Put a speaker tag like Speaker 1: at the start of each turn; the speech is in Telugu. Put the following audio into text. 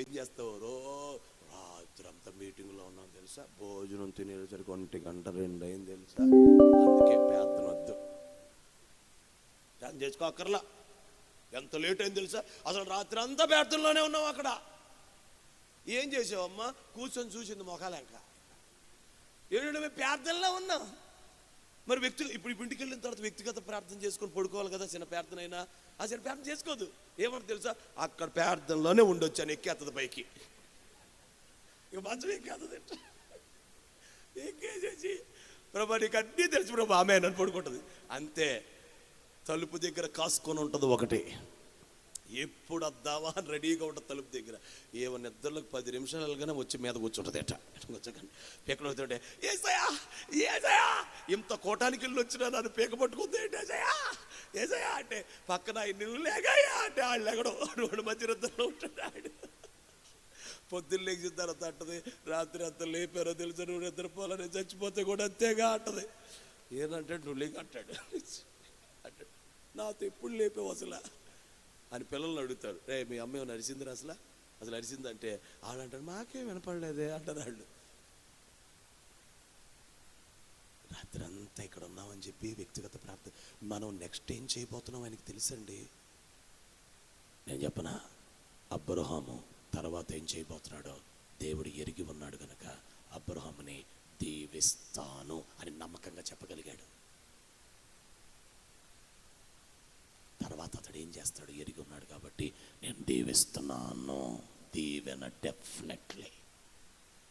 Speaker 1: ఏం చేస్తావు రో రాత్రంతా మీటింగ్లో ఉన్నాం తెలుసా? భోజనం తినేసరికి ఒంటి గంట రెండు అయింది తెలుసా? అందుకే ప్రార్థన వద్దు ప్రార్థన చేసుకోక్కర్లా ఎంత లేట్ అయింది తెలుసా? అసలు రాత్రి అంతా ప్రార్థనలోనే ఉన్నాం అక్కడ. ఏం చేసావమ్మా? కూర్చొని చూసింది మొఖాలేక. ఏడు మేము పేదల్లో ఉన్నాం మరి వ్యక్తి ఇప్పుడు ఇంటికి వెళ్ళిన తర్వాత వ్యక్తిగత ప్రార్థన చేసుకొని పడుకోవాలి కదా చిన్న ప్రార్థన అయినా. ఆ చిన్న ప్రార్థన చేసుకోదు. ఏమంటే తెలుసా? అక్కడ ప్రార్థనలోనే ఉండొచ్చు అని ఎక్కేస్తుంది పైకి. ఇక మంచం ఎక్కేస్తుంది ఎక్కేసేసి ప్రభా నీకు అన్నీ తెలిసి ప్రభా ఆమె నన్ను పడుకుంటుంది. అంతే. తలుపు దగ్గర కాసుకొని ఉంటుంది ఒకటి. ఎప్పుడు వద్దావా అని రెడీగా ఉంటుంది తలుపు దగ్గర. ఏమో నిద్రలకు పది నిమిషాలు వెళ్ళగానే వచ్చి మీద కూర్చుంటుంది ఎట్ట వచ్చాకండి ఎక్కడ అవుతుంటే ఏసయా ఏసయా ఇంత కోటానికి వెళ్ళి వచ్చినా నన్ను పీక పట్టుకుంది ఏంటి ఏజయా ఏసయా అంటే పక్కన ఆయన నువ్వు లేగాయా అంటే వాళ్ళు లేకడం. రెండు మధ్య ఉంటాడు ఆడు పొద్దున్న లేచిన తర్వాత అంటది రాత్రి అంత లేపారో తెలుసు నువ్వు నిద్రపోవాలని చచ్చిపోతే కూడా అంతేగా అంటది. ఏనంటే నువ్వు లేక అంటాడు. అంటాడు నాతో ఎప్పుడు లేపావు అసలు? అని పిల్లల్ని అడుగుతాడు. రే మీ అమ్మ ఏమైనా అరిసిందిరా అసలు? అసలు అరిసిందంటే వాళ్ళు మాకేం వినపడలేదే అంటారు వాళ్ళు. రాత్రి అంతా ఇక్కడ ఉన్నామని చెప్పి వ్యక్తిగత ప్రార్థన మనం నెక్స్ట్ ఏం చేయబోతున్నాం ఆయనకి తెలుసండి? నేను చెప్పనా? అబ్రహాము తర్వాత ఏం చేయబోతున్నాడో? దేవుడు ఎరిగి ఉన్నాడు కనుక అబ్రహాముని దీవిస్తాను అని నమ్మకంగా చెప్పగలిగాడు. తర్వాత అతడు ఏం చేస్తాడు? ఎరిగి ఉన్నాడు కాబట్టి నేను దీవిస్తున్నాను. దీవెన డెఫినెట్లీ